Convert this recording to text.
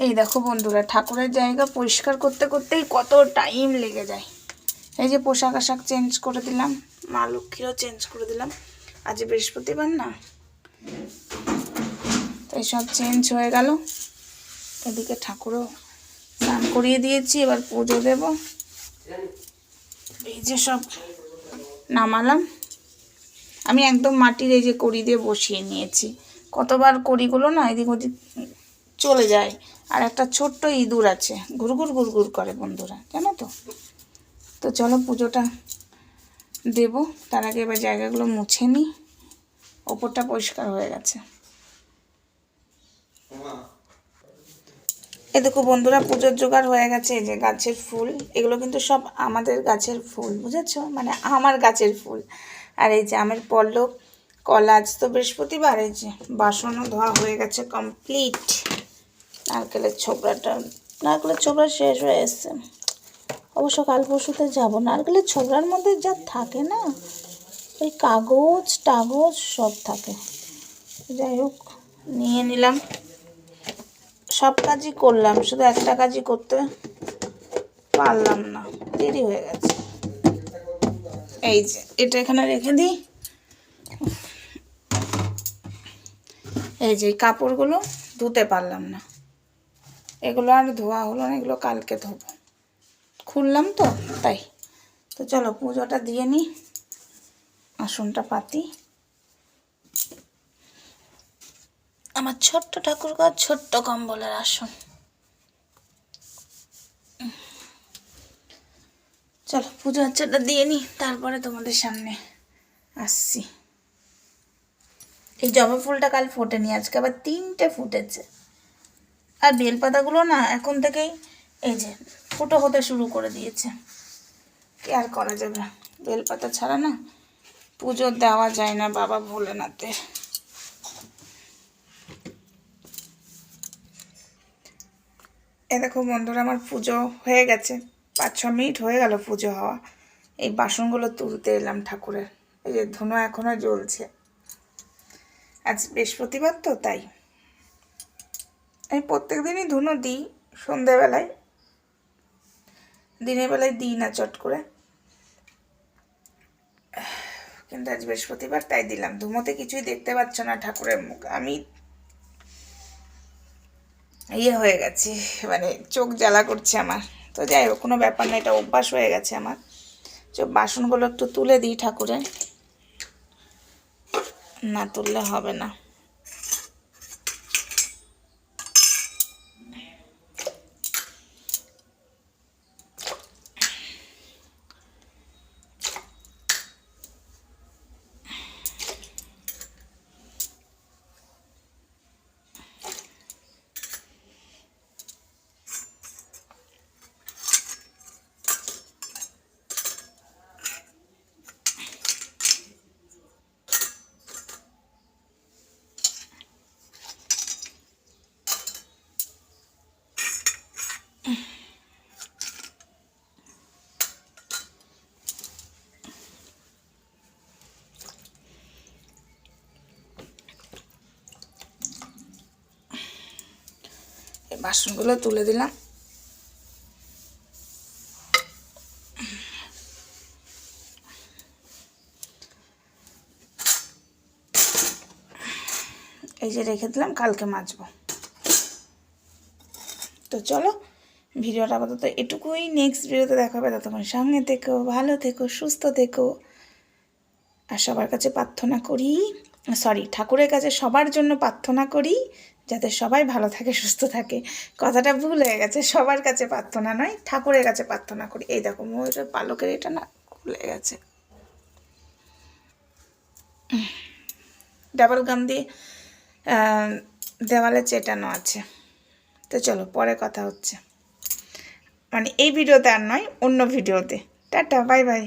এই দেখো বন্ধুরা, ঠাকুরের জায়গা পরিষ্কার করতে করতেই কত টাইম লেগে যায়। এই যে পোশাক আশাক চেঞ্জ করে দিলাম, মা লক্ষ্মীরও চেঞ্জ করে দিলাম। আজ বৃহস্পতিবার না? তো সব চেঞ্জ হয়ে গেল। এদিকে ঠাকুরও স্নান করিয়ে দিয়েছি, এবার পুজো দেব। এই যে সব নামালাম। আমি একদম মাটির এই যে কড়ি দিয়ে বসিয়ে নিয়েছি। কতবার কড়িগুলো না এদিক ওদিক চলে যায়। আর একটা ছোট্ট ইঁদুর আছে। ঘুরঘুর ঘুরঘুর করে বন্ধুরা, জানো তো? তো চলো পুজোটা দেব। তার আগে এবার জায়গাগুলো মুছে নিই। ওপরটা পরিষ্কার হয়ে গেছে। এ দেখো বন্ধুরা, পুজোর জোগাড় হয়ে গেছে। এই যে গাছের ফুল, এগুলো কিন্তু সব আমাদের গাছের ফুল, বুঝেছ? মানে আমার গাছের ফুল। আর এই যে আমের পল্লব, কলা, আজ তো বৃহস্পতিবার, এই যে বাসনও ধোয়া হয়ে গেছে কমপ্লিট নারকেলের ছোবড়াটা। নারকেলের ছোবড়া শেষ হয়ে এসছে। অবশ্য কাল পরশুতে যাব। নারকেলের ছোবড়ার মধ্যে যা থাকে না, ওই কাগজ, টাগজ সব থাকে। যাই হোক, নিয়ে নিলাম। সব কাজই করলাম, শুধু একটা কাজই করতে পারলাম না। দেরি হয়ে গেছে। এই যে, এটা এখানে রেখে দিই। এই যে কাপড়গুলো ধুতে পারলাম না। এগুলো আর ধোয়া হলো না, এগুলো কালকে ধোবো। খুললাম তো, তাই। তো চলো, পুজোটা দিয়ে নিই আসনটা পাতি। আমার ছোট্ট ঠাকুর ঘর ছোট্ট কম্বলের আসন। চলো, পুজো আচ্ছাটা দিয়ে নিই তারপরে তোমাদের সামনে আসছি। এই জবা ফুলটা কাল ফোটেনি, আজকে আবার তিনটে ফুটেছে। আর বেলপাতাগুলো না এখন থেকেই এই যে ফুটো হতে শুরু করে দিয়েছে। কি আর করা যাবে? বেলপাতা ছাড়া না পুজো দেওয়া যায় না বাবা ভোলেনাথের। এ দেখো বন্ধুরা, আমার পুজো হয়ে গেছে। পাঁচ ছ মিনিট হয়ে গেল পুজো হওয়া। এই বাসনগুলো তুলতে এলাম ঠাকুরের। এই যে ধুনো এখনও জ্বলছে। আজ বৃহস্পতিবার তো, তাই। আমি প্রত্যেক দিনই ধুনো দিই সন্ধেবেলায়। দিনের বেলায় দিই না চট করে। কিন্তু আজ বৃহস্পতিবার তাই দিলাম। ধুমোতে কিছুই দেখতে পাচ্ছ না ঠাকুরের মুখ। আমি ইয়ে হয়ে গেছি মানে চোখ জ্বালা করছে আমার। তো যাই হোক, কোনো ব্যাপার না, এটা অভ্যাস হয়ে গেছে আমার। চোখ বাসনগুলো একটু তুলে দিই ঠাকুরের। না তুললে হবে না এই বাসনগুলো তুলে দিলাম। এই যে রেখে দিলাম, কালকে মাজবো। তো চলো, ভিডিওটা আপাতত এটুকুই। নেক্সট ভিডিওতে দেখা হবে, ততক্ষণ সঙ্গে থেকো, ভালো থেকো, সুস্থ থেকো। আর সবার কাছে প্রার্থনা করি সরি ঠাকুরের কাছে সবার জন্য প্রার্থনা করি যাতে সবাই ভালো থাকে, সুস্থ থাকে। কথাটা ভুল হয়ে গেছে, সবার কাছে প্রার্থনা নয়, ঠাকুরের কাছে প্রার্থনা করি। এই দেখো, ময়ূরের পালকের এটা না খুলে গেছে। ডাবল গাম দিয়ে দেওয়ালে চেটানো আছে। তো চলো, পরে কথা হচ্ছে। মানে এই ভিডিওতে আর নয়, অন্য ভিডিওতে। Tata, bye bye.